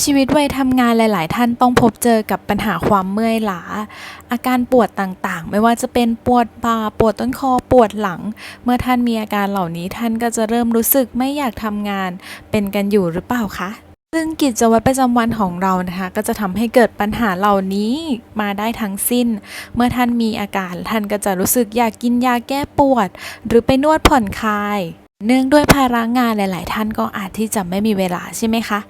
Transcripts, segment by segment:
ชีวิตวัยทำงานหลาย ๆ ท่านต้องพบเจอกับปัญหาความเมื่อยล้า อาการปวดต่าง ๆ ไม่ว่าจะเป็นปวดบ่าปวดต้นคอปวดหลัง เมื่อท่านมีอาการเหล่านี้ท่านก็จะเริ่มรู้สึกไม่อยากทำงาน เป็นกันอยู่หรือเปล่าคะซึ่งกิจวัตรประจำวันของเรานะคะก็จะทำให้เกิดปัญหาเหล่านี้มาได้ทั้งสิ้น เมื่อท่านมีอาการท่านก็จะรู้สึกอยากกินยาแก้ปวด หรือไปนวดผ่อนคลาย เนื่องด้วยภาระงานหลาย ๆ ท่านก็อาจที่จะไม่มีเวลาใช่ไหมคะ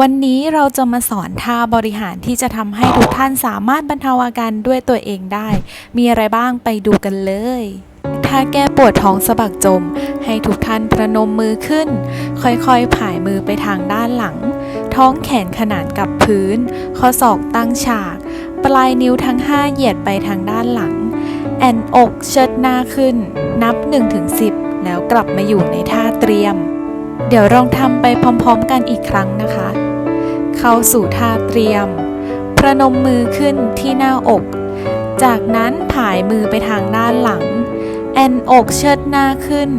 วันนี้เราจะมาสอนท่าบริหารที่จะทำให้ทุกท่านสามารถบรรเทาอาการด้วยตัวเองได้ มีอะไรบ้างไปดูกันเลยท่าแก้ปวดท้องสะบักจม ให้ทุกท่านประนมมือขึ้น ค่อยๆ ผายมือไปทางด้านหลัง ท้องแขนขนานกับพื้น ข้อศอกตั้งฉาก ปลายนิ้วทั้ง 5 เหยียดไปทางด้านหลัง แอนอกเชิดหน้าขึ้น นับ 1-10 แล้วกลับมาอยู่ในท่าเตรียม เดี๋ยวลองทำไปพร้อมๆกันอีกครั้งนะคะ เข้าสู่ท่าเตรียม ประนมมือขึ้นที่หน้าอก จากนั้นผายมือไปทางด้านหลัง แอนอกเชิดหน้าขึ้น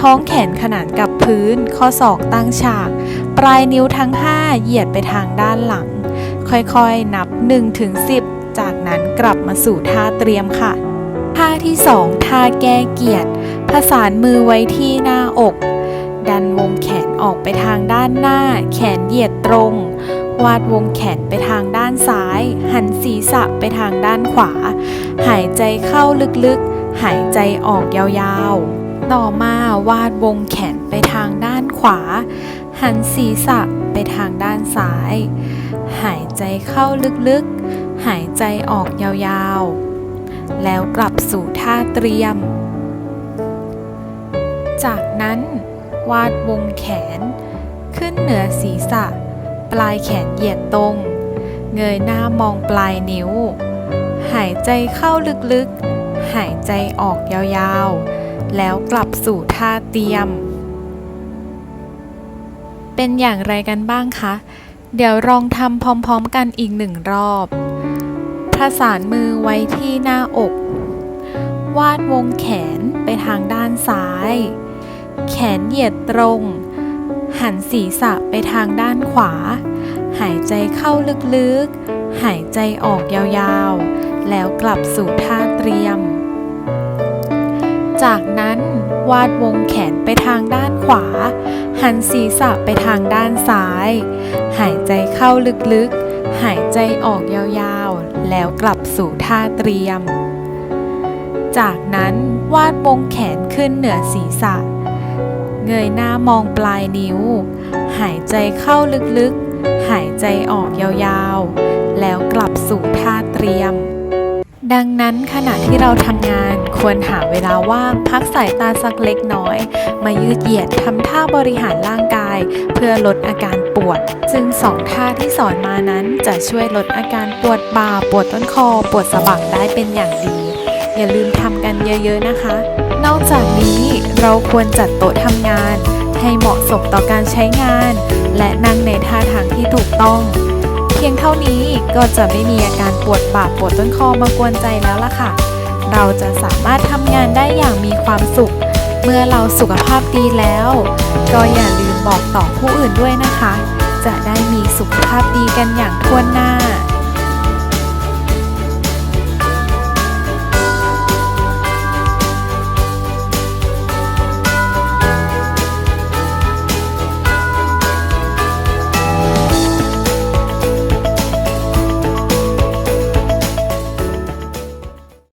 ท้องแขนขนานกับพื้น ข้อศอกตั้งฉาก ปลายนิ้วทั้ง 5 เหยียดไปทางด้านหลัง ค่อยๆนับ1-10จากนั้นกลับมาสู่ท่าเตรียมค่ะท่าที่ 2 ท่าแก้เกียรติ ผสานมือไว้ที่หน้าอก ดันวงแขนออกไปทางด้านหน้า แขนเหยียดตรง วาดวงแขนไปทางด้านซ้าย หันศีรษะไปทางด้านขวา หายใจเข้าลึกๆ หายใจออกยาวๆ ต่อมาวาดวงแขนไปทางด้านขวา หันศีรษะไปทางด้านซ้าย หายใจเข้าลึกๆ หายใจออกยาวๆ แล้วกลับสู่ท่าเตรียม จากนั้นวาดวงแขน ขึ้นเหนือศีรษะ ปลายแขนเหยียดตรง เงยหน้ามองปลายนิ้ว หายใจเข้าลึกๆ หายใจออกยาวๆ แล้วกลับสู่ท่าเตรียม เป็นอย่างไรกันบ้างคะ เดี๋ยวลองทำพร้อมๆกันอีกหนึ่งรอบประสานมือไว้ที่หน้าอก วาดวงแขนไปทางด้านซ้าย แขนเหยียดตรง หันศีรษะไปทางด้านขวา หายใจเข้าลึกๆ หายใจออกยาวๆ แล้วกลับสู่ท่าเตรียม จากนั้นวาดวงแขนไปทางด้านขวา หันศีรษะไปทางด้านซ้าย หายใจเข้าลึกๆ หายใจออกยาวๆ แล้วกลับสู่ท่าเตรียม จากนั้นวาดวงแขนขึ้นเหนือศีรษะ เงยหน้ามองปลายนิ้ว หายใจเข้าลึกๆ หายใจออกยาวๆ แล้วกลับสู่ท่าเตรียม ดังนั้นขณะที่เราทำงานควรหาเวลาว่างพักสายตาสักเล็กน้อย มายืดเหยียดทำท่าบริหารร่างกาย เพื่อลดอาการปวด ซึ่งสองท่าที่สอนมานั้นจะช่วยลดอาการปวดบ่า ปวดต้นคอ ปวดสะบักได้เป็นอย่างดี อย่าลืมทำกันเยอะๆนะคะ นอกจากนี้ เราควรจัดโต๊ะทำงาน ให้เหมาะสมต่อการใช้งาน และนั่งในท่าทางที่ถูกต้อง เพียงเท่านี้ก็จะไม่มีอาการปวดบ่าปวดต้นคอมากวนใจแล้วล่ะค่ะ เราจะสามารถทำงานได้อย่างมีความสุข เมื่อเราสุขภาพดีแล้ว ก็อย่าลืมบอกต่อผู้อื่นด้วยนะคะ จะได้มีสุขภาพดีกันอย่างทั่วหน้า